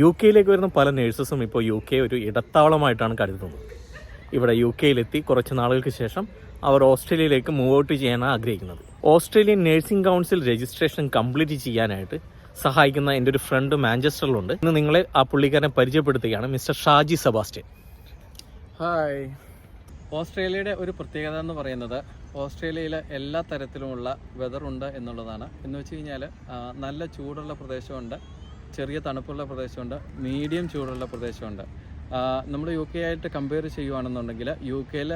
U കെയിലേക്ക് വരുന്ന പല നേഴ്സസും ഇപ്പോൾ യു കെ ഒരു ഇടത്താവളമായിട്ടാണ് കരുതുന്നത്. ഇവിടെ യു കെയിലെത്തി കുറച്ച് നാളുകൾക്ക് ശേഷം അവർ ഓസ്ട്രേലിയയിലേക്ക് മൂവ് ഔട്ട് ചെയ്യാനാണ് ആഗ്രഹിക്കുന്നത്. Australian nursing council registration complete ചെയ്യാനായിട്ട് സഹായിക്കുന്ന എന്റെ ഒരു ഫ്രണ്ട് മാഞ്ചസ്റ്ററിലുണ്ട്. ഇന്ന് നിങ്ങളെ ആ പുള്ളിക്കാരനെ പരിചയപ്പെടുത്തുകയാണ് മിസ്റ്റർ ഷാജി സെബാസ്റ്റ്യൻ. ഹായ് ഓസ്ട്രേലിയയുടെ ഒരു പ്രത്യേകത എന്ന് പറയുന്നത് ഓസ്ട്രേലിയയിൽ എല്ലാ തരത്തിലുമുള്ള വെതറുണ്ട് എന്നുള്ളതാണ്. എന്ന് വെച്ച് കഴിഞ്ഞാൽ നല്ല ചൂടുള്ള പ്രദേശമുണ്ട്. ചെറിയ തണുപ്പുള്ള പ്രദേശമുണ്ട് മീഡിയം ചൂടുള്ള പ്രദേശമുണ്ട്. നമ്മൾ യു കെ ആയിട്ട് കമ്പയർ ചെയ്യുകയാണെന്നുണ്ടെങ്കിൽ യു കെയിൽ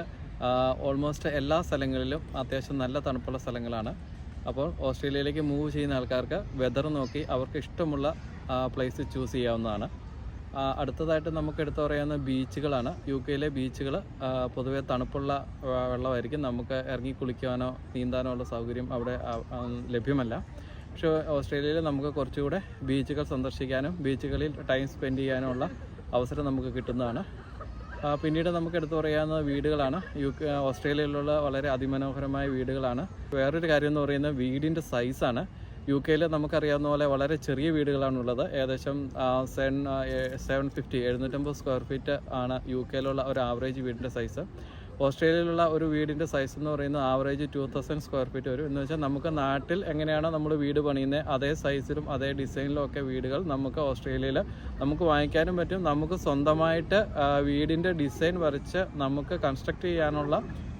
ഓൾമോസ്റ്റ് എല്ലാ സ്ഥലങ്ങളിലും അത്യാവശ്യം നല്ല തണുപ്പുള്ള സ്ഥലങ്ങളാണ്. അപ്പോൾ ഓസ്ട്രേലിയയിലേക്ക് മൂവ് ചെയ്യുന്ന ആൾക്കാർക്ക് വെതർ നോക്കി അവർക്ക് ഇഷ്ടമുള്ള പ്ലേസ് ചൂസ് ചെയ്യാവുന്നതാണ്. അടുത്തതായിട്ട് നമുക്ക് എടുത്തു പറയാവുന്ന ബീച്ചുകളാണ് യു കെയിലെ ബീച്ചുകൾ പൊതുവേ തണുപ്പുള്ള വെള്ളമായിരിക്കും. നമുക്ക് ഇറങ്ങി കുളിക്കാനോ നീന്താനോ ഉള്ള സൗകര്യം അവിടെ ലഭ്യമല്ല. പക്ഷേ ഓസ്ട്രേലിയയിൽ നമുക്ക് കുറച്ചുകൂടെ ബീച്ചുകൾ സന്ദർശിക്കാനും ബീച്ചുകളിൽ ടൈം സ്പെൻഡ് ചെയ്യാനുമുള്ള അവസരം നമുക്ക് കിട്ടുന്നതാണ്. പിന്നീട് നമുക്ക് എടുത്തു പറയാവുന്ന വീടുകളാണ്. യു ഓസ്ട്രേലിയയിലുള്ള വളരെ അതിമനോഹരമായ വീടുകളാണ്. വേറൊരു കാര്യം എന്ന് പറയുന്നത് വീടിന്റെ സൈസാണ്. യു കെയിൽ നമുക്കറിയാവുന്ന പോലെ വളരെ ചെറിയ വീടുകളാണുള്ളത്. ഏകദേശം സെവൻ സെവൻ ഫിഫ്റ്റി എഴുന്നൂറ്റമ്പത് സ്ക്വയർ ഫീറ്റ് ആണ് യു കെയിലുള്ള ഒരു ആവറേജ് വീടിന്റെ സൈസ്. ഓസ്ട്രേലിയയിലുള്ള ഒരു വീടിന്റെ സൈസ് എന്ന് പറയുന്നത് average two thousand square feet വരും. എന്ന് വെച്ചാൽ നമുക്ക് നാട്ടിൽ എങ്ങനെയാണോ നമ്മൾ വീട് പണിയുന്നത് അതേ സൈസിലും അതേ ഡിസൈനിലും ഒക്കെ വീടുകൾ നമുക്ക് ഓസ്ട്രേലിയയിൽ നമുക്ക് വാങ്ങിക്കാനും പറ്റും. നമുക്ക് സ്വന്തമായിട്ട് വീടിന്റെ ഡിസൈൻ വരച്ച് നമുക്ക് കൺസ്ട്രക്ട് ചെയ്യാനുള്ള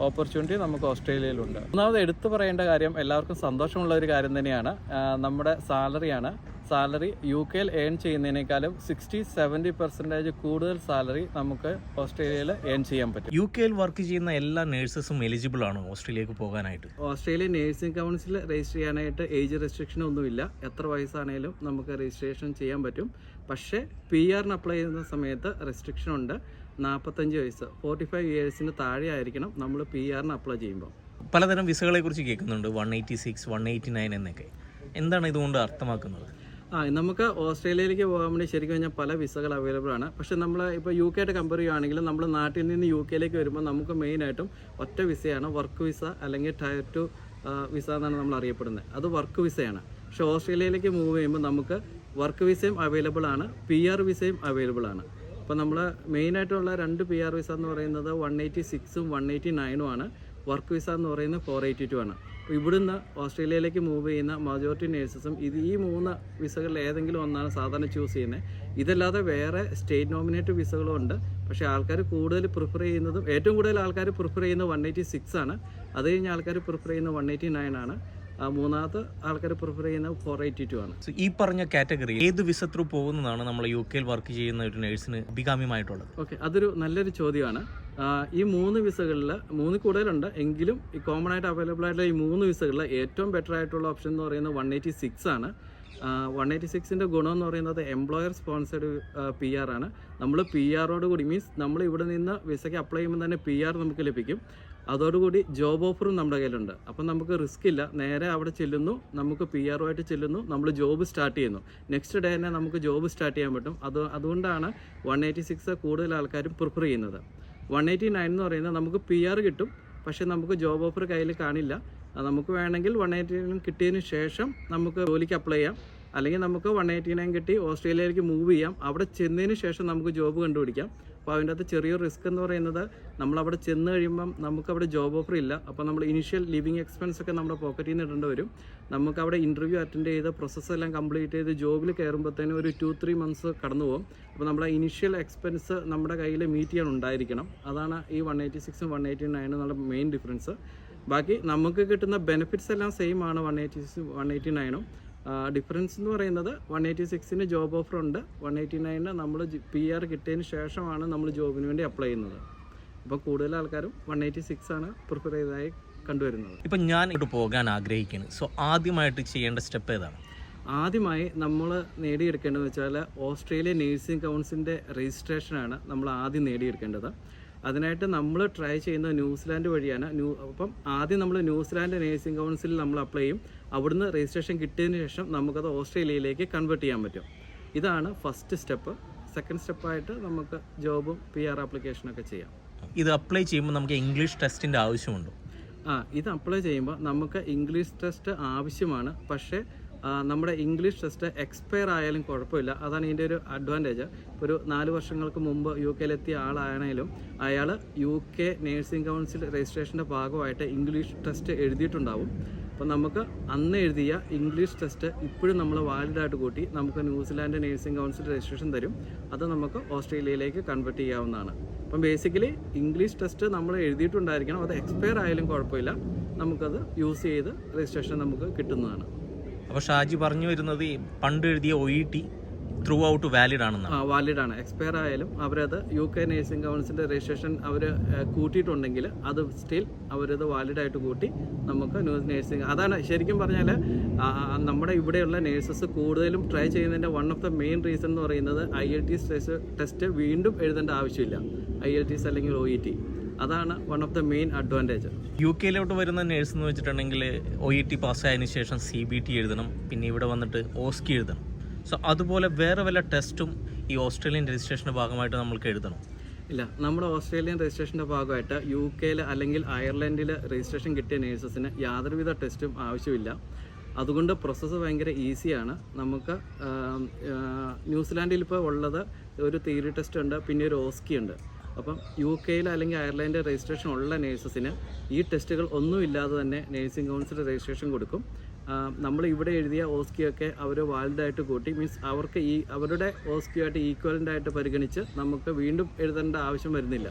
ഓപ്പർച്യൂണിറ്റി നമുക്ക് ഓസ്ട്രേലിയയിലുണ്ട്. ഒന്നാമത് എടുത്തു പറയേണ്ട കാര്യം എല്ലാവർക്കും സന്തോഷമുള്ള ഒരു കാര്യം തന്നെയാണ്. നമ്മുടെ സാലറിയാണ് സാലറി യു കെയിൽ ഏൺ ചെയ്യുന്നതിനേക്കാളും സിക്സ്റ്റി സെവന്റി പെർസെന്റേജ് കൂടുതൽ സാലറി നമുക്ക് ഓസ്ട്രേലിയയിൽ ഏൺ ചെയ്യാൻ പറ്റും. യു കെയിൽ വർക്ക് ചെയ്യുന്ന എല്ലാ നേഴ്സസും എലിജിബിൾ ആണ് ഓസ്ട്രേലിയക്ക് പോകാനായിട്ട്? ഓസ്ട്രേലിയൻ നേഴ്സിംഗ് കൗൺസിൽ രജിസ്റ്റർ ചെയ്യാനായിട്ട് ഏജ് റെസ്ട്രിക്ഷൻ ഒന്നുമില്ല എത്ര വയസ്സാണേലും നമുക്ക് രജിസ്ട്രേഷൻ ചെയ്യാൻ പറ്റും. പക്ഷേ പി ആറിന് അപ്ലൈ ചെയ്യുന്ന സമയത്ത് റെസ്ട്രിക്ഷൻ ഉണ്ട്. നാൽപ്പത്തഞ്ച് വയസ്സ് ഫോർട്ടി ഫൈവ് ഇയേഴ്സിന് താഴെ ആയിരിക്കണം നമ്മൾ പി ആറിന് അപ്ലൈ ചെയ്യുമ്പോൾ. പലതരം വിസകളെ കുറിച്ച് കേൾക്കുന്നുണ്ട്. One eighty six one eighty nine എന്നൊക്കെ. എന്താണ് ഇതുകൊണ്ട് അർത്ഥമാക്കുന്നത്? ആ നമുക്ക് ഓസ്ട്രേലിയയിലേക്ക് പോകാൻ വേണ്ടി ശരിക്കും കഴിഞ്ഞാൽ പല വിസകൾ അവൈലബിൾ ആണ്. പക്ഷെ നമ്മൾ ഇപ്പോൾ യു കെ ആയിട്ട് കമ്പയർ ചെയ്യുകയാണെങ്കിൽ നമ്മൾ നാട്ടിൽ നിന്ന് യു കെയിലേക്ക് വരുമ്പോൾ നമുക്ക് മെയിനായിട്ടും ഒറ്റ വിസയാണ് വർക്ക് വിസ അല്ലെങ്കിൽ ടയർ ടു വിസ എന്നാണ് നമ്മൾ അറിയപ്പെടുന്നത്. അത് വർക്ക് വിസയാണ് പക്ഷെ ഓസ്ട്രേലിയയിലേക്ക് മൂവ് ചെയ്യുമ്പോൾ നമുക്ക് വർക്ക് വിസയും അവൈലബിൾ ആണ് പി ആർ വിസയും അവൈലബിൾ ആണ്. അപ്പോൾ നമ്മൾ മെയിനായിട്ടുള്ള രണ്ട് പി ആർ വിസ എന്ന് പറയുന്നത് വൺ എയ്റ്റി സിക്സും വൺ എയ്റ്റി നയനും ആണ്. വർക്ക് വിസ എന്ന് പറയുന്നത് ഫോർ എയ്റ്റി ടു ആണ്. ഇവിടുന്ന് ഓസ്ട്രേലിയയിലേക്ക് മൂവ് ചെയ്യുന്ന മജോറിറ്റി നേഴ്സസും ഇത് ഈ മൂന്ന് വിസകളിൽ ഏതെങ്കിലും ഒന്നാണ് സാധാരണ ചൂസ് ചെയ്യുന്നത് ഇതല്ലാതെ വേറെ സ്റ്റേറ്റ് നോമിനേറ്റ് വിസകളും ഉണ്ട്. പക്ഷേ ആൾക്കാർ കൂടുതൽ പ്രിഫർ ചെയ്യുന്നതും ഏറ്റവും കൂടുതൽ ആൾക്കാർ പ്രിഫർ ചെയ്യുന്നത് വൺ എയ്റ്റി സിക്സ് ആണ്. അത് കഴിഞ്ഞ് ആൾക്കാർ പ്രിഫർ ചെയ്യുന്നത് വൺ എയ്റ്റി നയൻ ആണ്. മൂന്നാമത്തെ ആൾക്കാർ പ്രിഫർ ചെയ്യുന്ന ഫോർ എയ്റ്റി ടു ആണ്. സോ ഈ പറഞ്ഞ കാറ്റഗറി ഏത് വിസ ത്രൂ പോകുന്നതാണ് നമ്മൾ യു കെയിൽ വർക്ക് ചെയ്യുന്ന ഒരു നേഴ്സിന് അഭികാമ്യമായിട്ടുള്ളത്? ഓക്കെ അതൊരു നല്ലൊരു ചോദ്യമാണ്. ഈ മൂന്ന് വിസകളിൽ മൂന്ന് കൂടുതലുണ്ട്. എങ്കിലും ഈ കോമൺ ആയിട്ട് അവൈലബിൾ ആയിട്ടുള്ള ഈ മൂന്ന് വിസകളിൽ ഏറ്റവും ബെറ്റർ ആയിട്ടുള്ള ഓപ്ഷൻ എന്ന് പറയുന്നത് വൺ എയ്റ്റി സിക്സ് ആണ്. വൺ എയ്റ്റി സിക്സിന്റെ ഗുണം എന്ന് പറയുന്നത് എംപ്ലോയർ സ്പോൺസേഡ് പി ആർ ആണ്. നമ്മൾ പി ആറോട് കൂടി മീൻസ് നമ്മൾ ഇവിടെ നിന്ന് വിസയ്ക്ക് അപ്ലൈ ചെയ്യുമ്പോൾ തന്നെ പി ആർ നമുക്ക് ലഭിക്കും. അതോടുകൂടി ജോബ് ഓഫറും നമ്മുടെ കയ്യിലുണ്ട്. അപ്പം നമുക്ക് റിസ്ക് ഇല്ല. നേരെ അവിടെ ചെല്ലുന്നു. നമുക്ക് പി ആറുമായിട്ട് ചെല്ലുന്നു. നമ്മൾ ജോബ് സ്റ്റാർട്ട് ചെയ്യുന്നു. നെക്സ്റ്റ് ഡേ തന്നെ നമുക്ക് ജോബ് സ്റ്റാർട്ട് ചെയ്യാൻ പറ്റും. അത് അതുകൊണ്ടാണ് വൺ എയ്റ്റി സിക്സ് കൂടുതൽ ആൾക്കാരും പ്രിഫർ ചെയ്യുന്നത്. വൺ എയ്റ്റി നയൻ എന്ന് പറയുന്നത് നമുക്ക് പി ആർ കിട്ടും. പക്ഷേ നമുക്ക് ജോബ് ഓഫർ കയ്യിൽ കാണില്ല. നമുക്ക് വേണമെങ്കിൽ വൺ എയ്റ്റി നയൻ കിട്ടിയതിന് ശേഷം നമുക്ക് ജോലിക്ക് അപ്ലൈ ചെയ്യാം. അല്ലെങ്കിൽ നമുക്ക് വൺ എയ്റ്റി നയൻ കിട്ടി ഓസ്ട്രേലിയയിലേക്ക് മൂവ് ചെയ്യാം. അവിടെ ചെന്നതിന് ശേഷം നമുക്ക് ജോബ് കണ്ടുപിടിക്കാം. അപ്പോൾ അതിന്റെ അകത്ത് ചെറിയൊരു റിസ്ക് എന്ന് പറയുന്നത് നമ്മൾ അവിടെ ചെന്ന് കഴിയുമ്പം നമുക്ക് അവിടെ ജോബ് ഓഫർ ഇല്ല. അപ്പോൾ നമ്മൾ ഇനിഷ്യൽ ലിവിങ് എക്സ്പെൻസ് ഒക്കെ നമ്മുടെ പോക്കറ്റിൽ നിന്ന് ഇടേണ്ടി വരും. നമുക്ക് അവിടെ ഇന്റർവ്യൂ അറ്റൻഡ് ചെയ്ത് പ്രോസസ്സ് എല്ലാം കംപ്ലീറ്റ് ചെയ്ത് ജോബിൽ കയറുമ്പോഴത്തേനും ഒരു ടു ത്രീ മന്ത്സ് കടന്നു പോകും. അപ്പോൾ നമ്മുടെ ഇനിഷ്യൽ എക്സ്പെൻസ് നമ്മുടെ കയ്യിൽ മീറ്റ് ചെയ്യാൻ ഉണ്ടായിരിക്കണം. അതാണ് ഈ വൺ എയ്റ്റി സിക്സും വൺ എയ്റ്റി നയനും എന്നുള്ള മെയിൻ ഡിഫറൻസ് ബാക്കി നമുക്ക് കിട്ടുന്ന ബെനിഫിറ്റ്സ് എല്ലാം സെയിം ആണ് വൺ എയ്റ്റി സിക്സും വൺ എയ്റ്റി നയനും ഡിഫറൻസ് എന്ന് പറയുന്നത് വൺ എയ്റ്റി സിക്സിന് ജോബ് ഓഫർ ഉണ്ട്. വൺ എയ്റ്റി നയനിന് നമ്മൾ പി ആർ കിട്ടിയതിന് ശേഷമാണ് നമ്മൾ ജോബിന് വേണ്ടി അപ്ലൈ ചെയ്യുന്നത്. അപ്പോൾ കൂടുതൽ ആൾക്കാരും വൺ എയ്റ്റി സിക്സ് ആണ് പ്രിഫർ ചെയ്തതായി കണ്ടുവരുന്നത്. ഇപ്പം ഞാൻ ഇങ്ങോട്ട് പോകാൻ ആഗ്രഹിക്കുന്നു. സോ ആദ്യമായിട്ട് ചെയ്യേണ്ട സ്റ്റെപ്പ് ഏതാണ്? ആദ്യമായി നമ്മൾ നേടിയെടുക്കേണ്ടതെന്ന് വെച്ചാൽ ഓസ്ട്രേലിയ നേഴ്സിംഗ് കൗൺസിലിന്റെ രജിസ്ട്രേഷനാണ് നമ്മൾ ആദ്യം നേടിയെടുക്കേണ്ടത്. അതിനായിട്ട് നമ്മൾ ട്രൈ ചെയ്യുന്നത് ന്യൂസിലാൻഡ് വഴിയാണ്. ന്യൂ അപ്പം ആദ്യം നമ്മൾ ന്യൂസിലാൻഡ് നേഴ്സിംഗ് കൗൺസിലിൽ നമ്മൾ അപ്ലൈ ചെയ്യും. അവിടുന്ന് രജിസ്ട്രേഷൻ കിട്ടിയതിന് ശേഷം നമുക്കത് ഓസ്ട്രേലിയയിലേക്ക് കൺവേർട്ട് ചെയ്യാൻ പറ്റും. ഇതാണ് ഫസ്റ്റ് സ്റ്റെപ്പ് സെക്കൻഡ് സ്റ്റെപ്പായിട്ട് നമുക്ക് ജോബും പി ആർ ആപ്ലിക്കേഷനൊക്കെ ചെയ്യാം. ഇത് അപ്ലൈ ചെയ്യുമ്പോൾ നമുക്ക് ഇംഗ്ലീഷ് ടെസ്റ്റിന്റെ ആവശ്യമുണ്ടോ? ആ ഇത് അപ്ലൈ ചെയ്യുമ്പോൾ നമുക്ക് ഇംഗ്ലീഷ് ടെസ്റ്റ് ആവശ്യമാണ്. പക്ഷേ നമ്മുടെ ഇംഗ്ലീഷ് ടെസ്റ്റ് എക്സ്പയർ ആയാലും കുഴപ്പമില്ല. അതാണ് ഇതിന്റെ ഒരു അഡ്വാന്റേജ് ഒരു നാല് വർഷങ്ങൾക്ക് മുമ്പ് യു കെയിലെത്തിയ ആളാണെങ്കിലും അയാൾ യു കെ നേഴ്സിംഗ് കൗൺസിൽ രജിസ്ട്രേഷന്റെ ഭാഗമായിട്ട് ഇംഗ്ലീഷ് ടെസ്റ്റ് എഴുതിയിട്ടുണ്ടാവും. അപ്പോൾ നമുക്ക് അന്ന് എഴുതിയ ഇംഗ്ലീഷ് ടെസ്റ്റ് ഇപ്പോഴും നമ്മൾ വാലിഡായിട്ട് കൂട്ടി നമുക്ക് ന്യൂസിലാൻഡ് നേഴ്സിംഗ് കൗൺസിൽ രജിസ്ട്രേഷൻ തരും. അത് നമുക്ക് ഓസ്ട്രേലിയയിലേക്ക് കൺവേർട്ട് ചെയ്യാവുന്നതാണ്. അപ്പം ബേസിക്കലി ഇംഗ്ലീഷ് ടെസ്റ്റ് നമ്മൾ എഴുതിയിട്ടുണ്ടായിരിക്കണം. അത് എക്സ്പയർ ആയാലും കുഴപ്പമില്ല. നമുക്കത് യൂസ് ചെയ്ത് രജിസ്ട്രേഷൻ നമുക്ക് കിട്ടുന്നതാണ്. അപ്പോൾ ഷാജി പറഞ്ഞു വരുന്നത് പണ്ട് എഴുതിയ O E T throughout valid valid ആണെന്നാണ്. ആ വാലിഡ് ആണ്. എക്സ്പയർ ആയാലും അവരത് യു കെ നേഴ്സിംഗ് കൗൺസിലിന്റെ രജിസ്ട്രേഷൻ അവർ കൂട്ടിയിട്ടുണ്ടെങ്കിൽ അത് സ്റ്റിൽ അവരത് വാലിഡ് ആയിട്ട് കൂട്ടി നമുക്ക് നേഴ്സിംഗ് അതാണ് ശരിക്കും പറഞ്ഞാൽ നമ്മുടെ ഇവിടെയുള്ള നേഴ്സസ് കൂടുതലും ട്രൈ ചെയ്യുന്നതിന്റെ one of the main reason എന്ന് പറയുന്നത് ഐ എൽ ടി ടെസ്റ്റ് വീണ്ടും എഴുതേണ്ട ആവശ്യമില്ല. ഐ എൽ ടി അല്ലെങ്കിൽ ഒ ഇ ടി അതാണ് one of the main advantage U കെയിലോട്ട് വരുന്ന നേഴ്സ് എന്ന് വെച്ചിട്ടുണ്ടെങ്കിൽ ഒ ഇ ടി പാസ്സായതിനു ശേഷം സി ബി ടി എഴുതണം പിന്നെ ഇവിടെ വന്നിട്ട് ഓസ്കി എഴുതണം. സോ അതുപോലെ വേറെ വല്ല ടെസ്റ്റും ഈ ഓസ്ട്രേലിയൻ രജിസ്ട്രേഷന്റെ ഭാഗമായിട്ട് നമ്മൾക്ക് എഴുതണം. ഇല്ല നമ്മുടെ ഓസ്ട്രേലിയൻ രജിസ്ട്രേഷന്റെ ഭാഗമായിട്ട് യു കെയിൽ അല്ലെങ്കിൽ അയർലൻഡിൽ രജിസ്ട്രേഷൻ കിട്ടിയ നേഴ്സസിന് യാതൊരുവിധ ടെസ്റ്റും ആവശ്യമില്ല. അതുകൊണ്ട് പ്രോസസ്സ് ഭയങ്കര ഈസിയാണ് നമുക്ക് ന്യൂസിലാൻഡിൽ ഇപ്പോൾ ഉള്ളത് ഒരു തിയറി ടെസ്റ്റ് ഉണ്ട് പിന്നെ ഒരു ഓസ്കി ഉണ്ട്. അപ്പം യു കെയിൽ അല്ലെങ്കിൽ അയർലൻഡിൽ രജിസ്ട്രേഷൻ ഉള്ള നേഴ്സസിന് ഈ ടെസ്റ്റുകൾ ഒന്നുമില്ലാതെ തന്നെ നേഴ്സിംഗ് കൗൺസിൽ രജിസ്ട്രേഷൻ കൊടുക്കും. നമ്മൾ ഇവിടെ എഴുതിയ ഓസ്കിയൊക്കെ അവർ വാലിഡായിട്ട് കൂട്ടി മീൻസ് അവർക്ക് ഈ അവരുടെ ഓസ്കിയായിട്ട് ഈക്വലന്റ് ആയിട്ട് പരിഗണിച്ച് നമുക്ക് വീണ്ടും എഴുതേണ്ട ആവശ്യം വരുന്നില്ല.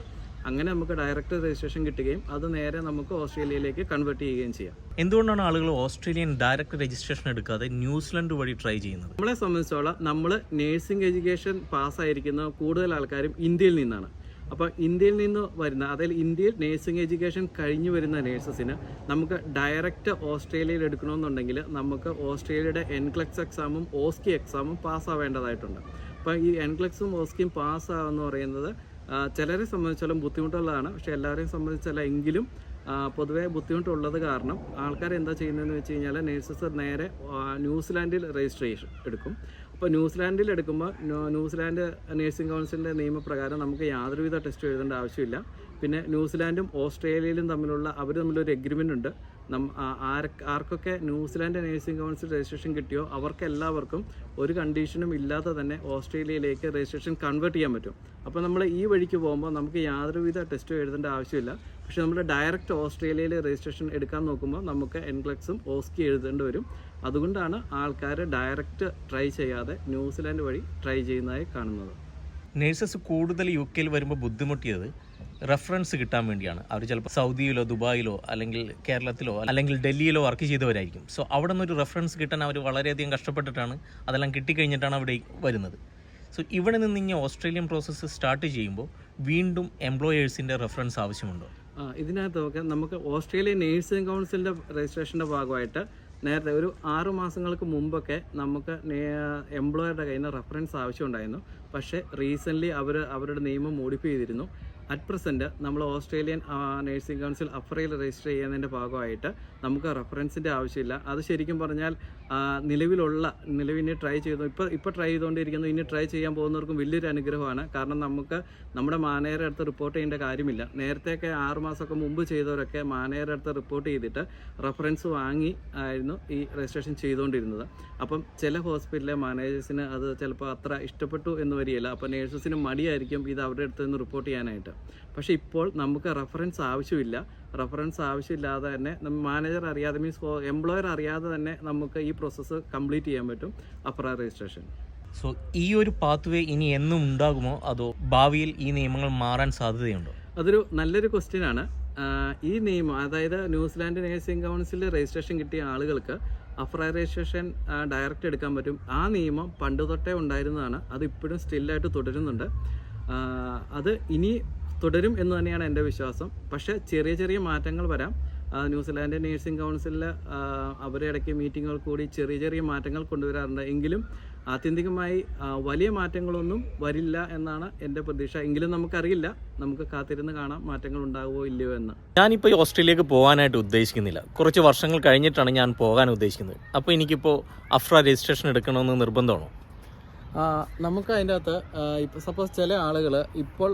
അങ്ങനെ നമുക്ക് ഡയറക്റ്റ് രജിസ്ട്രേഷൻ കിട്ടുകയും അത് നേരെ നമുക്ക് ഓസ്ട്രേലിയയിലേക്ക് കൺവേർട്ട് ചെയ്യുകയും ചെയ്യാം. എന്തുകൊണ്ടാണ് ആളുകൾ ഓസ്ട്രേലിയൻ ഡയറക്റ്റ് രജിസ്ട്രേഷൻ എടുക്കാതെ ന്യൂസിലൻഡ് വഴി ട്രൈ ചെയ്യുന്നത്? നമ്മളെ സംബന്ധിച്ചോളം നമ്മൾ നേഴ്സിംഗ് എഡ്യൂക്കേഷൻ പാസ്സായിരിക്കുന്ന കൂടുതൽ ആൾക്കാരും ഇന്ത്യയിൽ നിന്നാണ്. അപ്പോൾ ഇന്ത്യയിൽ നിന്ന് വരുന്ന അതായത് ഇന്ത്യയിൽ നേഴ്സിംഗ് എഡ്യൂക്കേഷൻ കഴിഞ്ഞു വരുന്ന നേഴ്സസിന് നമുക്ക് ഡയറക്റ്റ് ഓസ്ട്രേലിയയിൽ എടുക്കണമെന്നുണ്ടെങ്കിൽ നമുക്ക് ഓസ്ട്രേലിയയുടെ എൻക്ലക്സ് എക്സാമും ഓസ്കി എക്സാമും പാസ്സാവേണ്ടതായിട്ടുണ്ട് അപ്പോൾ ഈ എൻക്ലക്സും ഓസ്കിയും പാസ്സാവെന്ന് പറയുന്നത് ചിലരെ സംബന്ധിച്ചാലും ബുദ്ധിമുട്ടുള്ളതാണ്. പക്ഷേ എല്ലാവരെയും സംബന്ധിച്ചല്ല എങ്കിലും പൊതുവെ ബുദ്ധിമുട്ടുള്ളത് കാരണം ആൾക്കാർ എന്താ ചെയ്യുന്നതെന്ന് വെച്ച് കഴിഞ്ഞാൽ നേഴ്സസ് നേരെ ന്യൂസിലാൻഡിൽ രജിസ്ട്രേഷൻ എടുക്കും. അപ്പോൾ ന്യൂസിലാൻഡിൽ എടുക്കുമ്പോൾ ന്യൂസിലാൻഡ് നേഴ്സിംഗ് കൗൺസിലിന്റെ നിയമപ്രകാരം നമുക്ക് യാതൊരുവിധ ടെസ്റ്റ് എഴുതേണ്ട ആവശ്യമില്ല. പിന്നെ ന്യൂസിലാൻഡും ഓസ്ട്രേലിയയിലും തമ്മിലുള്ള അവർ തമ്മിലൊരു എഗ്രിമെന്റ് ഉണ്ട്. നം ആർക്കൊക്കെ ന്യൂസിലാൻഡ് നേഴ്സിംഗ് കൗൺസിൽ രജിസ്ട്രേഷൻ കിട്ടിയോ അവർക്ക് എല്ലാവർക്കും ഒരു കണ്ടീഷനും ഇല്ലാതെ തന്നെ ഓസ്ട്രേലിയയിലേക്ക് രജിസ്ട്രേഷൻ കൺവേർട്ട് ചെയ്യാൻ പറ്റും. അപ്പോൾ നമ്മൾ ഈ വഴിക്ക് പോകുമ്പോൾ നമുക്ക് യാതൊരുവിധ ടെസ്റ്റും എഴുതേണ്ട ആവശ്യമില്ല. പക്ഷേ നമ്മൾ ഡയറക്റ്റ് ഓസ്ട്രേലിയയിൽ രജിസ്ട്രേഷൻ എടുക്കാൻ നോക്കുമ്പോൾ നമുക്ക് എൻക്ലക്സും ഓസ്കി എഴുതേണ്ടി വരും. അതുകൊണ്ടാണ് ആൾക്കാർ ഡയറക്റ്റ് ട്രൈ ചെയ്യാതെ ന്യൂസിലാൻഡ് വഴി ട്രൈ ചെയ്യുന്നതായി കാണുന്നത്. നേഴ്സസ് കൂടുതൽ യു കെയിൽ വരുമ്പോൾ ബുദ്ധിമുട്ടിയത് റെഫറൻസ് കിട്ടാൻ വേണ്ടിയാണ്. അവർ ചിലപ്പോൾ സൗദിയിലോ ദുബായിലോ അല്ലെങ്കിൽ കേരളത്തിലോ അല്ലെങ്കിൽ ഡൽഹിയിലോ വർക്ക് ചെയ്തവരായിരിക്കും. സോ അവിടെ നിന്ന് ഒരു റെഫറൻസ് കിട്ടാൻ അവർ വളരെയധികം കഷ്ടപ്പെട്ടിട്ടാണ് അതെല്ലാം കിട്ടിക്കഴിഞ്ഞിട്ടാണ് അവിടെ വരുന്നത്. സോ ഇവിടെ നിന്ന് ഇനി ഓസ്ട്രേലിയൻ പ്രോസസ്സ് സ്റ്റാർട്ട് ചെയ്യുമ്പോൾ വീണ്ടും എംപ്ലോയേഴ്സിന്റെ റെഫറൻസ് ആവശ്യമുണ്ടോ? ആ, ഇതിനകത്ത് നോക്കാം നമുക്ക് ഓസ്ട്രേലിയൻ നേഴ്സിംഗ് കൗൺസിലിന്റെ രജിസ്ട്രേഷന്റെ ഭാഗമായിട്ട് നേരത്തെ ഒരു ആറു മാസങ്ങൾക്ക് മുമ്പൊക്കെ നമുക്ക് എംപ്ലോയറുടെ കയ്യിൽ നിന്ന് റെഫറൻസ് ആവശ്യമുണ്ടായിരുന്നു പക്ഷേ റീസെന്റ്ലി അവർ അവരുടെ നിയമം മോഡിഫൈ ചെയ്തിരുന്നു. അറ്റ് പ്രസന്റ് നമ്മൾ ഓസ്ട്രേലിയൻ നഴ്സിംഗ് കൗൺസിൽ അഫ്രയിൽ രജിസ്റ്റർ ചെയ്യുന്നതിന്റെ ഭാഗമായിട്ട് നമുക്ക് റെഫറൻസിന്റെ ആവശ്യമില്ല. അത് ശരിക്കും പറഞ്ഞാൽ നിലവിലുള്ള നിലവിനെ ട്രൈ ചെയ്തു ഇപ്പോൾ ഇപ്പോൾ ട്രൈ ചെയ്തുകൊണ്ടിരിക്കുന്നു ഇനി ട്രൈ ചെയ്യാൻ പോകുന്നവർക്കും വലിയൊരു അനുഗ്രഹമാണ്. കാരണം നമുക്ക് നമ്മുടെ മാനേജറെ അടുത്ത് റിപ്പോർട്ട് ചെയ്യേണ്ട കാര്യമില്ല. നേരത്തെയൊക്കെ ആറുമാസമൊക്കെ മുമ്പ് ചെയ്തവരൊക്കെ മാനേജറെ അടുത്ത് റിപ്പോർട്ട് ചെയ്തിട്ട് റെഫറൻസ് വാങ്ങി ആയിരുന്നു ഈ രജിസ്ട്രേഷൻ ചെയ്തുകൊണ്ടിരുന്നത്. അപ്പം ചില ഹോസ്പിറ്റലിലെ മാനേജേഴ്സിന് അത് ചിലപ്പോൾ അത്ര ഇഷ്ടപ്പെട്ടു എന്ന് വരികയില്ല. അപ്പോൾ നേഴ്സസിന് മടിയായിരിക്കും ഇത് അവരുടെ അടുത്ത് നിന്ന് റിപ്പോർട്ട് ചെയ്യാനായിട്ട്. പക്ഷേ ഇപ്പോൾ നമുക്ക് റെഫറൻസ് ആവശ്യമില്ല. റെഫറൻസ് ആവശ്യമില്ലാതെ തന്നെ മാനേജർ അറിയാതെ മീൻസ് എംപ്ലോയർ അറിയാതെ തന്നെ നമുക്ക് ഈ പ്രോസസ്സ് കംപ്ലീറ്റ് ചെയ്യാൻ പറ്റും അപ്ര രജിസ്ട്രേഷൻ സോ ഈ ഒരു പാത്വേ ഇനി എന്നും ഉണ്ടാകുമോ? അതോ ഭാവിയിൽ ഈ നിയമങ്ങൾ മാറാൻ സാധ്യതയുണ്ടോ? അതൊരു നല്ലൊരു ക്വസ്റ്റ്യൻ ആണ്. ഈ നിയമം അതായത് ന്യൂസിലാൻഡ് നേഴ്സിംഗ് കൗൺസിൽ രജിസ്ട്രേഷൻ കിട്ടിയ ആളുകൾക്ക് അഫ്ര രജിസ്ട്രേഷൻ ഡയറക്റ്റ് എടുക്കാൻ പറ്റും. ആ നിയമം പണ്ട് തൊട്ടേ ഉണ്ടായിരുന്നതാണ്. അത് ഇപ്പോഴും സ്റ്റില്ലായിട്ട് തുടരുന്നുണ്ട്. അത് ഇനി തുടരും എന്ന് തന്നെയാണ് എന്റെ വിശ്വാസം. പക്ഷേ ചെറിയ ചെറിയ മാറ്റങ്ങൾ വരാം. ന്യൂസിലാൻഡ് നേഴ്സിംഗ് കൗൺസിലിൽ അവരുടെ ഇടയ്ക്ക് മീറ്റിങ്ങുകൾ കൂടി ചെറിയ ചെറിയ മാറ്റങ്ങൾ കൊണ്ടുവരാറുണ്ട്. എങ്കിലും ആത്യന്തികമായി വലിയ മാറ്റങ്ങളൊന്നും വരില്ല എന്നാണ് എന്റെ പ്രതീക്ഷ. എങ്കിലും നമുക്കറിയില്ല നമുക്ക് കാത്തിരുന്ന് കാണാം മാറ്റങ്ങൾ ഉണ്ടാകുമോ ഇല്ലയോ എന്ന്. ഞാനിപ്പോൾ ഓസ്ട്രേലിയക്ക് പോകാനായിട്ട് ഉദ്ദേശിക്കുന്നില്ല. കുറച്ച് വർഷങ്ങൾ കഴിഞ്ഞിട്ടാണ് ഞാൻ പോകാൻ ഉദ്ദേശിക്കുന്നത്. അപ്പോൾ എനിക്കിപ്പോൾ അഫ്ര രജിസ്ട്രേഷൻ എടുക്കണമെന്ന് നിർബന്ധമാണോ? നമുക്ക് അതിന്റെ അകത്ത് ഇപ്പോൾ സപ്പോസ് ചില ആളുകൾ ഇപ്പോൾ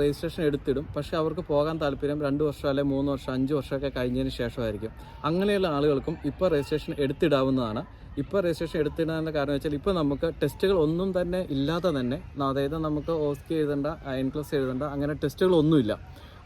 രജിസ്ട്രേഷൻ എടുത്തിടും. പക്ഷേ അവർക്ക് പോകാൻ താല്പര്യം രണ്ട് വർഷം അല്ലെങ്കിൽ മൂന്ന് വർഷം അഞ്ച് വർഷമൊക്കെ കഴിഞ്ഞതിന് ശേഷമായിരിക്കും. അങ്ങനെയുള്ള ആളുകൾക്കും ഇപ്പോൾ രജിസ്ട്രേഷൻ എടുത്തിടാവുന്നതാണ്. ഇപ്പോൾ രജിസ്ട്രേഷൻ എടുത്തിടാനുള്ള കാരണം വെച്ചാൽ ഇപ്പോൾ നമുക്ക് ടെസ്റ്റുകൾ ഒന്നും തന്നെ ഇല്ലാതെ തന്നെ അതായത് നമുക്ക് ഓസ്കി എഴുതേണ്ട എൻക്ലോസ് എഴുതേണ്ട അങ്ങനെ ടെസ്റ്റുകളൊന്നുമില്ല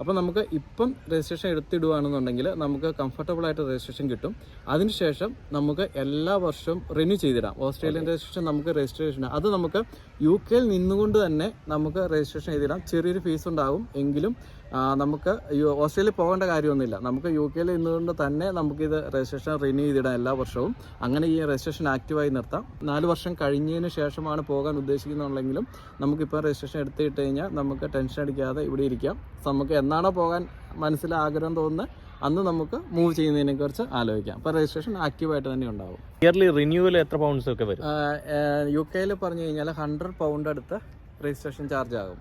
അപ്പോൾ നമുക്ക് ഇപ്പം രജിസ്ട്രേഷൻ എടുത്തിടുകയാണെന്നുണ്ടെങ്കിൽ നമുക്ക് കംഫർട്ടബിൾ ആയിട്ട് രജിസ്ട്രേഷൻ കിട്ടും. അതിനുശേഷം നമുക്ക് എല്ലാ വർഷവും റിന്യൂ ചെയ്തിടാം. ഓസ്ട്രേലിയൻ രജിസ്ട്രേഷൻ നമുക്ക് രജിസ്ട്രേഷൻ അത് നമുക്ക് യു കെയിൽ നിന്നുകൊണ്ട് തന്നെ നമുക്ക് രജിസ്ട്രേഷൻ ചെയ്തിടാം. ചെറിയൊരു ഫീസ് ഉണ്ടാകും എങ്കിലും നമുക്ക് യു- ഓസ്ട്രേലിയ പോകേണ്ട കാര്യമൊന്നുമില്ല. നമുക്ക് യു കെയിൽ നിന്നുകൊണ്ട് തന്നെ നമുക്കിത് രജിസ്ട്രേഷൻ റിന്യൂ ചെയ്തിടാം എല്ലാ വർഷവും. അങ്ങനെ ഈ രജിസ്ട്രേഷൻ ആക്റ്റീവായി നിർത്താം. നാല് വർഷം കഴിഞ്ഞതിന് ശേഷമാണ് പോകാൻ ഉദ്ദേശിക്കുന്നുണ്ടെങ്കിലും നമുക്കിപ്പോൾ രജിസ്ട്രേഷൻ എടുത്തിട്ട് കഴിഞ്ഞാൽ നമുക്ക് ടെൻഷൻ അടിക്കാതെ ഇവിടെ ഇരിക്കാം. നമുക്ക് എന്നാണോ പോകാൻ മനസ്സിൽ ആഗ്രഹം തോന്നുന്നത് അന്ന് നമുക്ക് മൂവ് ചെയ്യുന്നതിനെ കുറിച്ച് ആലോചിക്കാം. അപ്പോൾ രജിസ്ട്രേഷൻ ആക്റ്റീവായിട്ട് തന്നെ ഉണ്ടാവും. ഇയർലി റിന്യൂവൽ എത്ര പൗണ്ട്സ് ഒക്കെ വരും? യു കെയിൽ പറഞ്ഞു കഴിഞ്ഞാൽ ഹൺഡ്രഡ് പൗണ്ട് അടുത്ത് രജിസ്ട്രേഷൻ ചാർജ് ആകും.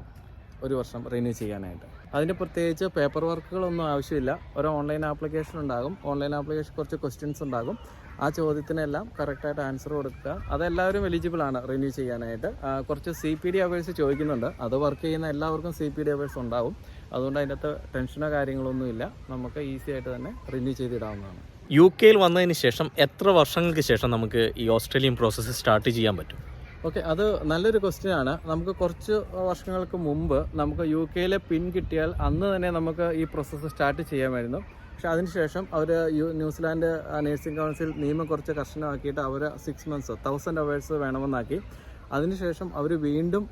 ഒരു വർഷം റിന്യൂ ചെയ്യാനായിട്ട്. അതിന് പ്രത്യേകിച്ച് പേപ്പർ വർക്കുകളൊന്നും ആവശ്യമില്ല. ഒരു ഓൺലൈൻ ആപ്ലിക്കേഷൻ ഉണ്ടാകും. ഓൺലൈൻ ആപ്ലിക്കേഷൻ കുറച്ച് ക്വസ്റ്റ്യൻസ് ഉണ്ടാകും. ആ ചോദ്യത്തിനെല്ലാം കറക്റ്റായിട്ട് ആൻസർ കൊടുക്കുക. അതെല്ലാവരും എലിജിബിൾ ആണ് റിന്യൂ ചെയ്യാനായിട്ട്. കുറച്ച് സി പി ഡി അവേഴ്സ് ചോദിക്കുന്നുണ്ട്. അത് വർക്ക് ചെയ്യുന്ന എല്ലാവർക്കും സി പി ഡി അവേഴ്സ് ഉണ്ടാവും. അതുകൊണ്ട് അതിന്റെ അകത്ത് ടെൻഷനോ കാര്യങ്ങളൊന്നുമില്ല നമുക്ക് ഈസി ആയിട്ട് തന്നെ റിന്യൂ ചെയ്തിടാവുന്നതാണ്. യു കെയിൽ വന്നതിന് ശേഷം എത്ര വർഷങ്ങൾക്ക് ശേഷം നമുക്ക് ഈ ഓസ്ട്രേലിയൻ പ്രോസസ്സ് സ്റ്റാർട്ട് ചെയ്യാൻ പറ്റും? ഓക്കെ അത് നല്ലൊരു ക്വസ്റ്റ്യൻ ആണ്. നമുക്ക് കുറച്ച് വർഷങ്ങൾക്ക് മുമ്പ് നമുക്ക് യു കെയിലെ പിൻ കിട്ടിയാൽ അന്ന് തന്നെ നമുക്ക് ഈ പ്രോസസ്സ് സ്റ്റാർട്ട് ചെയ്യാമായിരുന്നു. പക്ഷെ അതിനുശേഷം അവർ U New Zealand nursing council നിയമം കുറച്ച് കർശനമാക്കിയിട്ട് അവർ സിക്സ് മന്ത്സ് തൗസൻഡ് അവേഴ്സ് വേണമെന്നാക്കി. അതിനുശേഷം അവർ വീണ്ടും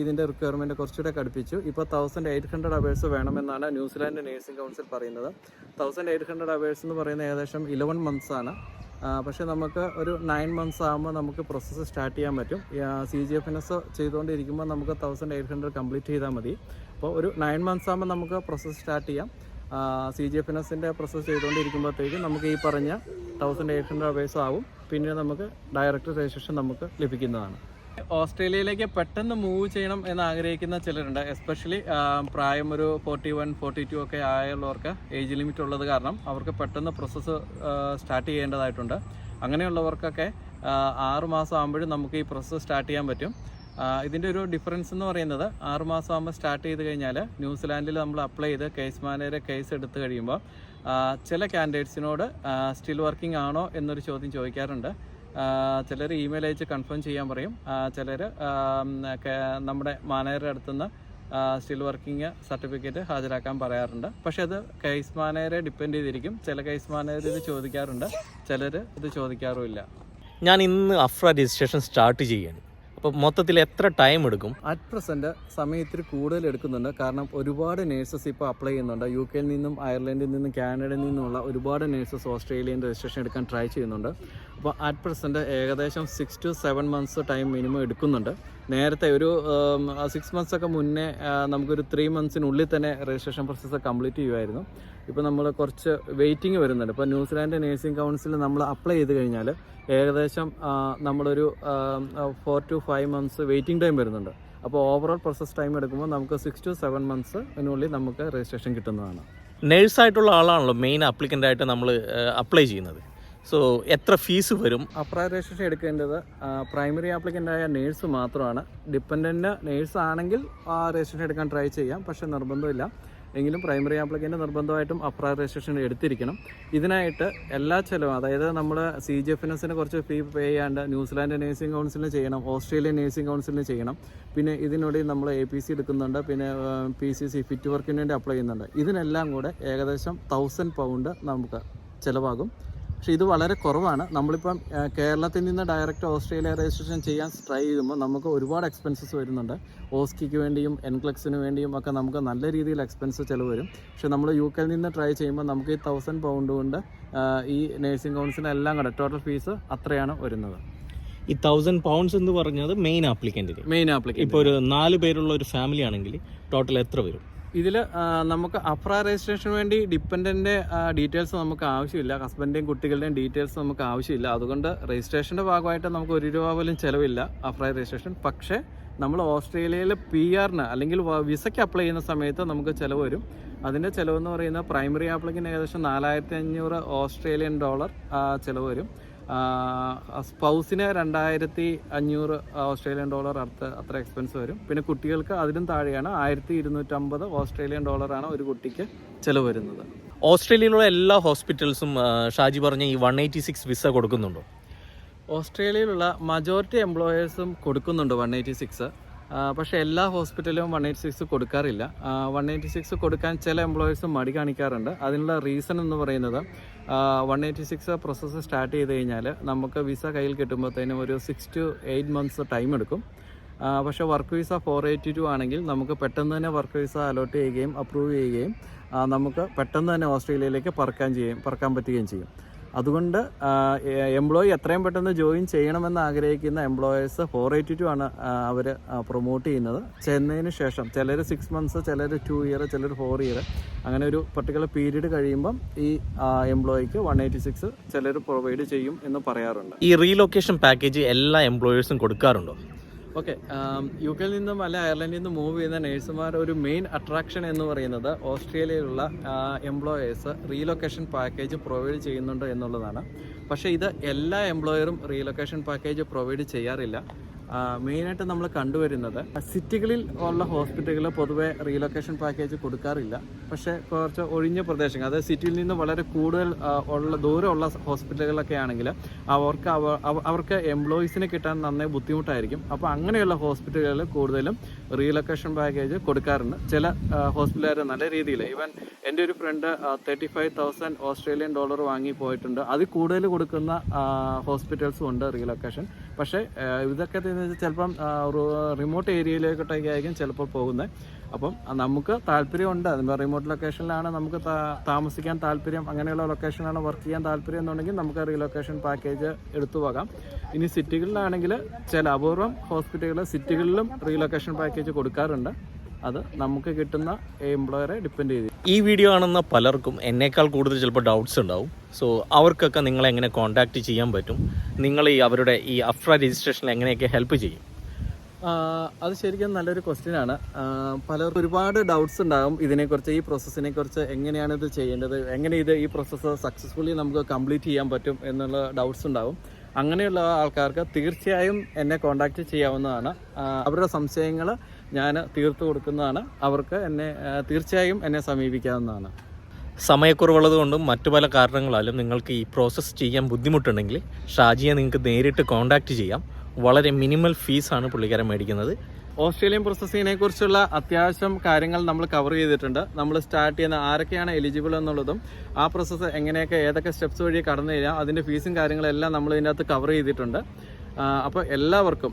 ഇതിന്റെ റിക്വയർമെന്റ് കുറച്ചുകൂടെ കടുപ്പിച്ചു. ഇപ്പോൾ തൗസൻഡ് എയ്റ്റ് ഹൺഡ്രഡ് അവേഴ്സ് വേണമെന്നാണ് ന്യൂസിലാൻഡ് നേഴ്സിംഗ് കൗൺസിൽ പറയുന്നത്. തൗസൻഡ് എയ്റ്റ് ഹൺഡ്രഡ് അവേഴ്സ് എന്ന് പറയുന്നത് ഏകദേശം ഇലവൻ മന്ത്സ് ആണ്. പക്ഷേ നമുക്ക് ഒരു നയൻ മന്ത്സ് ആകുമ്പോൾ നമുക്ക് പ്രോസസ്സ് സ്റ്റാർട്ട് ചെയ്യാൻ പറ്റും. C G F N S ചെയ്തുകൊണ്ടിരിക്കുമ്പോൾ നമുക്ക് തൗസൻഡ് എയ്റ്റ് ഹൺഡ്രഡ് കംപ്ലീറ്റ് ചെയ്താൽ മതി. അപ്പോൾ ഒരു നയൻ മന്ത്സ് ആകുമ്പോൾ നമുക്ക് പ്രോസസ്സ് സ്റ്റാർട്ട് ചെയ്യാം. സി ജി എഫ് എൻ എസിന്റെ പ്രോസസ്സ് ചെയ്തുകൊണ്ടിരിക്കുമ്പോഴത്തേക്കും നമുക്ക് ഈ പറഞ്ഞ തൗസൻഡ് എയ്റ്റ് ഹൺഡ്രഡ് അവേഴ്സ് ആവും. പിന്നെ നമുക്ക് ഡയറക്റ്റ് രജിസ്ട്രേഷൻ നമുക്ക് ലഭിക്കുന്നതാണ്. ഓസ്ട്രേലിയയിലേക്ക് പെട്ടെന്ന് മൂവ് ചെയ്യണം എന്ന് ആഗ്രഹിക്കുന്ന ചിലരുണ്ട്. എസ്പെഷ്യലി പ്രായം ഒരു ഫോർട്ടി വൺ ഫോർട്ടി ടു ഒക്കെ ആയുള്ളവർക്ക് ഏജ് ലിമിറ്റ് ഉള്ളത് കാരണം അവർക്ക് പെട്ടെന്ന് പ്രോസസ്സ് സ്റ്റാർട്ട് ചെയ്യേണ്ടതായിട്ടുണ്ട്. അങ്ങനെയുള്ളവർക്കൊക്കെ ആറുമാസം ആറ് മാസം ആകുമ്പോഴും നമുക്ക് ഈ പ്രോസസ്സ് സ്റ്റാർട്ട് ചെയ്യാൻ പറ്റും. ഇതിന്റെ ഒരു ഡിഫറൻസ് എന്ന് പറയുന്നത് ആറ് മാസം ആകുമ്പോൾ സ്റ്റാർട്ട് ചെയ്ത് കഴിഞ്ഞാൽ ന്യൂസിലാൻഡിൽ നമ്മൾ അപ്ലൈ ചെയ്ത് കേസ് മാനേജറെ കേസ് എടുത്തു കഴിയുമ്പോൾ ചില കാൻഡിഡേറ്റ്സിനോട് സ്റ്റിൽ വർക്കിംഗ് ആണോ എന്നൊരു ചോദ്യം ചോദിക്കാറുണ്ട്. ചിലർ ഇമെയിൽ അയച്ച് കൺഫേം ചെയ്യാൻ പറയും. ചിലർ നമ്മുടെ മാനേജറുടെ അടുത്തുനിന്ന് സ്റ്റിൽ വർക്കിംഗ് സർട്ടിഫിക്കറ്റ് ഹാജരാക്കാൻ പറയാറുണ്ട്. പക്ഷെ അത് കേസ് മാനേജറെ ഡിപ്പെൻഡ് ചെയ്തിരിക്കും. ചില കേസ് മാനേജർ ഇത് ചോദിക്കാറുണ്ട്. ചിലർ ഇത് ചോദിക്കാറുമില്ല. ഞാൻ ഇന്ന് അഫ്ര രജിസ്ട്രേഷൻ സ്റ്റാർട്ട് ചെയ്യാണ്. മൊത്തത്തിൽ എത്ര ടൈം എടുക്കും? അറ്റ് പ്രസന്റ് സമയം ഇത്തിരി കൂടുതൽ എടുക്കുന്നുണ്ട്. കാരണം ഒരുപാട് നേഴ്സസ് ഇപ്പോൾ അപ്ലൈ ചെയ്യുന്നുണ്ട്. യു കെയിൽ നിന്നും അയർലൻഡിൽ നിന്നും കാനഡയിൽ നിന്നുമുള്ള ഒരുപാട് നേഴ്സസ് ഓസ്ട്രേലിയൻ രജിസ്ട്രേഷൻ എടുക്കാൻ ട്രൈ ചെയ്യുന്നുണ്ട്. അപ്പോൾ അറ്റ് പ്രസന്റ് ഏകദേശം six to seven months time minimum എടുക്കുന്നുണ്ട്. നേരത്തെ ഒരു സിക്സ് മന്ത്സ് ഒക്കെ മുന്നേ നമുക്കൊരു ത്രീ മന്ത്സിനുള്ളിൽ തന്നെ രജിസ്ട്രേഷൻ പ്രോസസ്സ് കംപ്ലീറ്റ് ചെയ്യുമായിരുന്നു ഇപ്പോൾ നമ്മൾ കുറച്ച് വെയിറ്റിംഗ് വരുന്നുണ്ട്. ഇപ്പോൾ ന്യൂസിലാൻഡ് നേഴ്സിംഗ് കൗൺസിൽ നമ്മൾ അപ്ലൈ ചെയ്ത് കഴിഞ്ഞാൽ ഏകദേശം നമ്മളൊരു four to five months waiting time വരുന്നുണ്ട്. അപ്പോൾ ഓവറോൾ പ്രോസസ് ടൈം എടുക്കുമ്പോൾ നമുക്ക് സിക്സ് ടു സെവൻ മന്ത്സിനുള്ളിൽ നമുക്ക് രജിസ്ട്രേഷൻ കിട്ടുന്നതാണ്. നേഴ്സായിട്ടുള്ള ആളാണല്ലോ മെയിൻ ആപ്ലിക്കന്റായിട്ട് നമ്മൾ അപ്ലൈ ചെയ്യുന്നത്. സോ എത്ര ഫീസ് വരും? അപ്രൈ രജിസ്ട്രേഷൻ എടുക്കേണ്ടത് പ്രൈമറി ആപ്ലിക്കന്റായ നേഴ്സ് മാത്രമാണ്. ഡിപ്പെൻഡന്റ് നേഴ്സ് ആണെങ്കിൽ ആ രജിസ്ട്രേഷൻ എടുക്കാൻ ട്രൈ ചെയ്യാം പക്ഷേ നിർബന്ധമില്ല. എങ്കിലും പ്രൈമറി ആപ്ലിക്കന്റ് നിർബന്ധമായിട്ടും അപ്രൈ രജിസ്ട്രേഷൻ എടുത്തിരിക്കണം. ഇതിനായിട്ട് എല്ലാ ചിലവും അതായത് നമ്മൾ സി ജി എഫ് എസിന് കുറച്ച് ഫീ പേ ചെയ്യാണ്ട് ന്യൂസിലാൻഡ് നേഴ്സിംഗ് കൗൺസിലിന് ചെയ്യണം ഓസ്ട്രേലിയൻ നേഴ്സിംഗ് കൗൺസിലിന് ചെയ്യണം. പിന്നെ ഇതിനോട് നമ്മൾ എ പി സി എടുക്കുന്നുണ്ട് പിന്നെ പി സി സി ഫിറ്റ് വർക്കിന് വേണ്ടി അപ്ലൈ ചെയ്യുന്നുണ്ട്. ഇതിനെല്ലാം കൂടെ ഏകദേശം തൗസൻഡ് പൗണ്ട് നമുക്ക് ചിലവാകും. പക്ഷേ ഇത് വളരെ കുറവാണ്. നമ്മളിപ്പം കേരളത്തിൽ നിന്ന് ഡയറക്റ്റ് ഓസ്ട്രേലിയ രജിസ്ട്രേഷൻ ചെയ്യാൻ ട്രൈ ചെയ്യുമ്പോൾ നമുക്ക് ഒരുപാട് എക്സ്പെൻസസ് വരുന്നുണ്ട്. ഓസ്കിക്ക് വേണ്ടിയും എൻക്ലക്സിന് വേണ്ടിയും ഒക്കെ നമുക്ക് നല്ല രീതിയിൽ എക്സ്പെൻസ് ചിലവ് വരും. പക്ഷേ നമ്മൾ യു കെയിൽ നിന്ന് ട്രൈ ചെയ്യുമ്പോൾ നമുക്ക് ഈ തൗസൻഡ് പൗണ്ട് കൊണ്ട് ഈ നേഴ്സിംഗ് കൗൺസിലിന് എല്ലാം കൂടെ ടോട്ടൽ ഫീസ് അത്രയാണ് വരുന്നത്. ഈ തൗസൻഡ് പൗണ്ട്സ് എന്ന് പറഞ്ഞത് മെയിൻ ആപ്ലിക്കന്റിന് മെയിൻ ആപ്ലിക്കൻ ഇപ്പോൾ ഒരു നാല് പേരുള്ള ഒരു ഫാമിലി ആണെങ്കിൽ ടോട്ടൽ എത്ര വരും? ഇതിൽ നമുക്ക് അപ്ര രജിസ്ട്രേഷന് വേണ്ടി ഡിപ്പെൻഡന്റെ ഡീറ്റെയിൽസ് നമുക്ക് ആവശ്യമില്ല. ഹസ്ബൻഡിന്റെയും കുട്ടികളുടെയും ഡീറ്റെയിൽസ് നമുക്ക് ആവശ്യമില്ല. അതുകൊണ്ട് രജിസ്ട്രേഷന്റെ ഭാഗമായിട്ട് നമുക്ക് ഒരു രൂപ പോലും ചിലവില്ല അപ്ര രജിസ്ട്രേഷൻ. പക്ഷേ നമ്മൾ ഓസ്ട്രേലിയയിൽ പി ആറിന് അല്ലെങ്കിൽ വിസയ്ക്ക് അപ്ലൈ ചെയ്യുന്ന സമയത്ത് നമുക്ക് ചിലവ് വരും. അതിന്റെ ചിലവെന്ന് പറയുന്നത് പ്രൈമറി ആപ്ലിക്കിന് ഏകദേശം നാലായിരത്തി അഞ്ഞൂറ് ഓസ്ട്രേലിയൻ ഡോളർ ചിലവ് വരും. സ്പൗസിന് രണ്ടായിരത്തി അഞ്ഞൂറ് ഓസ്ട്രേലിയൻ ഡോളർ അടുത്ത് അത്ര എക്സ്പെൻസ് വരും. പിന്നെ കുട്ടികൾക്ക് അതിലും താഴെയാണ്. ആയിരത്തി ഇരുന്നൂറ്റമ്പത് ഓസ്ട്രേലിയൻ ഡോളറാണ് ഒരു കുട്ടിക്ക് ചിലവ് വരുന്നത്. ഓസ്ട്രേലിയയിലുള്ള എല്ലാ ഹോസ്പിറ്റൽസും ഷാജി പറഞ്ഞ ഈ വൺ എയ്റ്റി സിക്സ് വിസ കൊടുക്കുന്നുണ്ടോ? ഓസ്ട്രേലിയയിലുള്ള മജോറിറ്റി എംപ്ലോയേഴ്സും കൊടുക്കുന്നുണ്ട് വൺ എയ്റ്റി സിക്സ്. പക്ഷേ എല്ലാ ഹോസ്പിറ്റലും വൺ എയ്റ്റി സിക്സ് കൊടുക്കാറില്ല. വൺ എയ്റ്റി സിക്സ് കൊടുക്കാൻ ചില എംപ്ലോയേഴ്സ് മടി കാണിക്കാറുണ്ട്. അതിനുള്ള റീസൺ എന്ന് പറയുന്നത് one eighty six process start ചെയ്ത് കഴിഞ്ഞാൽ നമുക്ക് വിസ കയ്യിൽ കിട്ടുമ്പോഴത്തേനും ഒരു six to eight months time എടുക്കും. പക്ഷേ work visa four eighty two ആണെങ്കിൽ നമുക്ക് പെട്ടെന്ന് തന്നെ വർക്ക് വിസ അലോട്ട് ചെയ്യുകയും അപ്രൂവ് ചെയ്യുകയും നമുക്ക് പെട്ടെന്ന് തന്നെ ഓസ്ട്രേലിയയിലേക്ക് പറക്കാൻ ചെയ്യും പറക്കാൻ പറ്റുകയും ചെയ്യും. അതുകൊണ്ട് എംപ്ലോയി എത്രയും പെട്ടെന്ന് ജോയിൻ ചെയ്യണമെന്ന് ആഗ്രഹിക്കുന്ന എംപ്ലോയേഴ്സ് ഫോർ എയ്റ്റി ടു ആണ് അവർ പ്രൊമോട്ട് ചെയ്യുന്നത്. ചെന്നതിന് ശേഷം ചിലർ സിക്സ് മന്ത്സ് ചിലർ ടു ഇയർ ചിലർ ഫോർ ഇയർ അങ്ങനെ ഒരു പർട്ടിക്കുലർ പീരീഡ് കഴിയുമ്പം ഈ എംപ്ലോയിക്ക് വൺ എയ്റ്റി സിക്സ് ചിലർ പ്രൊവൈഡ് ചെയ്യും എന്ന് പറയാറുണ്ട്. ഈ റീലൊക്കേഷൻ പാക്കേജ് എല്ലാ എംപ്ലോയേഴ്സും കൊടുക്കാറുണ്ടോ? ഓക്കെ യു കെയിൽ നിന്നും അല്ല അയർലൻഡിൽ നിന്നും മൂവ് ചെയ്യുന്ന നേഴ്സുമാർ ഒരു മെയിൻ അട്രാക്ഷൻ എന്ന് പറയുന്നത് ഓസ്ട്രേലിയയിലുള്ള എംപ്ലോയേഴ്സ് റീലൊക്കേഷൻ പാക്കേജ് പ്രൊവൈഡ് ചെയ്യുന്നുണ്ട് എന്നുള്ളതാണ്. പക്ഷേ ഇത് എല്ലാ എംപ്ലോയറും റീലൊക്കേഷൻ പാക്കേജ് പ്രൊവൈഡ് ചെയ്യാറില്ല. മെയിനായിട്ട് നമ്മൾ കണ്ടുവരുന്നത് സിറ്റികളിൽ ഉള്ള ഹോസ്പിറ്റലുകൾ പൊതുവെ റീലൊക്കേഷൻ പാക്കേജ് കൊടുക്കാറില്ല. പക്ഷേ കുറച്ച് ഒഴിഞ്ഞ പ്രദേശങ്ങൾ അതായത് സിറ്റിയിൽ നിന്ന് വളരെ കൂടുതൽ ഉള്ള ദൂരമുള്ള ഹോസ്പിറ്റലുകളൊക്കെ ആണെങ്കിൽ അവർക്ക് അവ- അവ- അവർക്ക് എംപ്ലോയീസിനെ കിട്ടാൻ നന്നേ ബുദ്ധിമുട്ടായിരിക്കും. അപ്പോൾ അങ്ങനെയുള്ള ഹോസ്പിറ്റലുകളിൽ കൂടുതലും റീലൊക്കേഷൻ പാക്കേജ് കൊടുക്കാറുണ്ട്. ചില ഹോസ്പിറ്റലുകാർ നല്ല രീതിയിൽ ഈവൻ എന്റെ ഒരു friend thirty five thousand Australian dollar വാങ്ങി പോയിട്ടുണ്ട്. അതിൽ കൂടുതൽ കൊടുക്കുന്ന ഹോസ്പിറ്റൽസും ഉണ്ട് റീലൊക്കേഷൻ. പക്ഷേ ഇതൊക്കെ എന്ന് വെച്ചാൽ ചിലപ്പം റിമോട്ട് ഏരിയയിലേക്കൊട്ടൊക്കെ ആയിരിക്കും ചിലപ്പോൾ പോകുന്നത്. അപ്പം നമുക്ക് താല്പര്യമുണ്ട്. അതിപ്പോൾ റിമോട്ട് ലൊക്കേഷനിലാണ് നമുക്ക് താമസിക്കാൻ താല്പര്യം അങ്ങനെയുള്ള ലൊക്കേഷനാണ് വർക്ക് ചെയ്യാൻ താല്പര്യം എന്നുണ്ടെങ്കിൽ നമുക്ക് റീലൊക്കേഷൻ പാക്കേജ് എടുത്തു പോകാം. ഇനി സിറ്റികളിലാണെങ്കിൽ ചില അപൂർവം ഹോസ്പിറ്റലുകൾ സിറ്റികളിലും റീലൊക്കേഷൻ പാക്കേജ് കൊടുക്കാറുണ്ട്. അത് നമുക്ക് കിട്ടുന്ന എംപ്ലോയറെ ഡിപ്പെൻഡ് ചെയ്ത്. ഈ വീഡിയോ കാണുന്ന പലർക്കും എന്നേക്കാൾ കൂടുതൽ ചിലപ്പോൾ ഡൗട്ട്സ് ഉണ്ടാവും. സോ അവർക്കൊക്കെ നിങ്ങളെ എങ്ങനെ കോൺടാക്റ്റ് ചെയ്യാൻ പറ്റും? നിങ്ങൾ ഈ അവരുടെ ഈ അഫ്ര രജിസ്ട്രേഷനിൽ എങ്ങനെയൊക്കെ ഹെൽപ്പ് ചെയ്യും? അത് ശരിക്കും നല്ലൊരു ക്വസ്റ്റ്യൻ ആണ്. പലർക്കും ഒരുപാട് ഡൗട്ട്സ് ഉണ്ടാകും ഇതിനെക്കുറിച്ച് ഈ പ്രോസസ്സിനെ കുറിച്ച് എങ്ങനെയാണ് ഇത് ചെയ്യേണ്ടത് എങ്ങനെ ഇത് ഈ പ്രോസസ്സ് സക്സസ്ഫുള്ളി നമുക്ക് കംപ്ലീറ്റ് ചെയ്യാൻ പറ്റും എന്നുള്ള ഡൗട്ട്സ് ഉണ്ടാകും അങ്ങനെയുള്ള ആൾക്കാർക്ക് തീർച്ചയായും എന്നെ കോൺടാക്റ്റ് ചെയ്യാവുന്നതാണ്. അവരുടെ സംശയങ്ങൾ ഞാൻ തീർത്തു കൊടുക്കുന്നതാണ്. അവർക്ക് എന്നെ തീർച്ചയായും എന്നെ സമീപിക്കാവുന്നതാണ്. സമയക്കുറവുള്ളത് കൊണ്ടും മറ്റു പല കാരണങ്ങളാലും നിങ്ങൾക്ക് ഈ പ്രോസസ്സ് ചെയ്യാൻ ബുദ്ധിമുട്ടുണ്ടെങ്കിൽ ഷാജിയെ നിങ്ങൾക്ക് നേരിട്ട് കോൺടാക്റ്റ് ചെയ്യാം. വളരെ മിനിമൽ ഫീസാണ് പുള്ളിക്കാരൻ മേടിക്കുന്നത്. ഓസ്ട്രേലിയൻ പ്രോസസ്സിങ്ങിനെ കുറിച്ചുള്ള അത്യാവശ്യം കാര്യങ്ങൾ നമ്മൾ കവർ ചെയ്തിട്ടുണ്ട്. നമ്മൾ സ്റ്റാർട്ട് ചെയ്യുന്ന ആരൊക്കെയാണ് എലിജിബിൾ എന്നുള്ളതും ആ പ്രോസസ്സ് എങ്ങനെയൊക്കെ ഏതൊക്കെ സ്റ്റെപ്സ് വഴി കടന്നു കഴിഞ്ഞാൽ അതിന്റെ ഫീസും കാര്യങ്ങളെല്ലാം നമ്മൾ ഇതിനകത്ത് കവർ ചെയ്തിട്ടുണ്ട്. അപ്പോൾ എല്ലാവർക്കും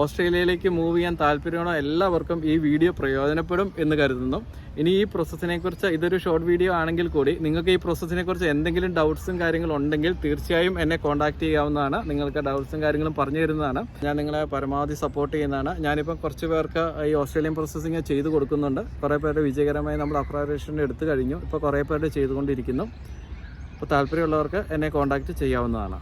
ഓസ്ട്രേലിയയിലേക്ക് മൂവ് ചെയ്യാൻ താല്പര്യമുള്ള എല്ലാവർക്കും ഈ വീഡിയോ പ്രയോജനപ്പെടും എന്ന് കരുതുന്നു. ഇനി ഈ പ്രോസസ്സിനെ കുറിച്ച് ഇതൊരു ഷോർട്ട് വീഡിയോ ആണെങ്കിൽ കൂടി നിങ്ങൾക്ക് ഈ പ്രോസസ്സിനെ കുറിച്ച് എന്തെങ്കിലും ഡൗട്ട്സും കാര്യങ്ങളും ഉണ്ടെങ്കിൽ തീർച്ചയായും എന്നെ കോൺടാക്ട് ചെയ്യാവുന്നതാണ്. നിങ്ങൾക്ക് ഡൗട്ട്സും കാര്യങ്ങളും പറഞ്ഞു തരുന്നതാണ്. ഞാൻ നിങ്ങളെ പരമാവധി സപ്പോർട്ട് ചെയ്യുന്നതാണ്. ഞാനിപ്പം കുറച്ച് പേർക്ക് ഈ ഓസ്ട്രേലിയൻ പ്രോസസ്സിങ് ചെയ്തു കൊടുക്കുന്നുണ്ട്. കുറേ പേരുടെ വിജയകരമായി നമ്മൾ അപ്രാവേഷൻ എടുത്തു കഴിഞ്ഞു. ഇപ്പോൾ കുറേ പേരുടെ ചെയ്തുകൊണ്ടിരിക്കുന്നു. അപ്പോൾ താല്പര്യമുള്ളവർക്ക് എന്നെ കോൺടാക്ട് ചെയ്യാവുന്നതാണ്.